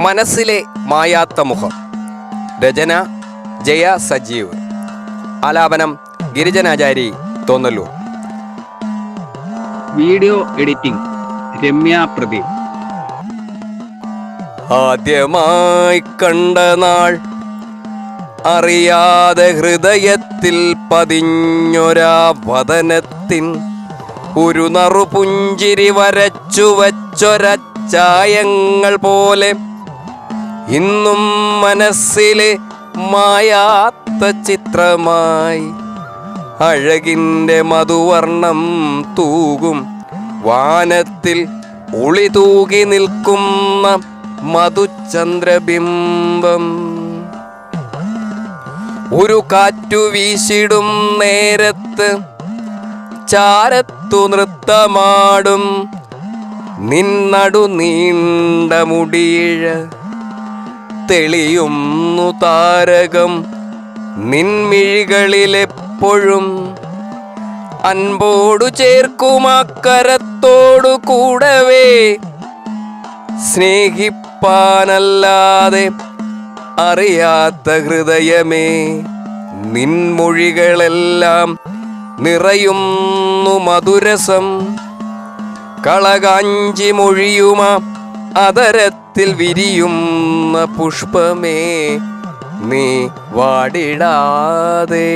മനസ്സിലെ മായാത്ത മുഖം. രചന ജയ സജീവ്. ആലാപനം ഗിരിജനാചാരി തോന്നല്ലൂർ. വീഡിയോ എഡിറ്റിംഗ് രമ്യ പ്രദീപ് ആദ്യമായി കണ്ട നാൾ അറിയാതെ ഹൃദയത്തിൽ പതിഞ്ഞൊരാ വതനത്തിൻ ഒരു നറുപുഞ്ചിരി വരച്ചു വച്ചൊരച്ചായങ്ങൾ പോലെ ഇന്നും മനസ്സിലെ മായാത്ത ചിത്രമായി അഴകിന്റെ മധുവർണം തൂകും. വാനത്തിൽ ഒളി തൂകി നിൽക്കുന്ന മധുചന്ദ്രബിംബം. ഒരു കാറ്റു വീശിടും നേരത്ത് ചാരത്തു നൃത്തമാടും. നിന്നടു നീണ്ട മുടിയിഴ തെളിയുന്നു താരകം. നിൻമിഴികളിലെപ്പോഴും അൻപോടു ചേർക്കുമാക്കരത്തോടു കൂടവേ. സ്നേഹിപ്പാനല്ലാതെ അറിയാത്ത ഹൃദയമേ നിൻമൊഴികളെല്ലാം നിറയുന്നു മധുരസം. കളകാഞ്ചി മൊഴിയുമ അതരത്തിൽ വിരിയുന്ന പുഷ്പമേ നീ വാടിടാതെ.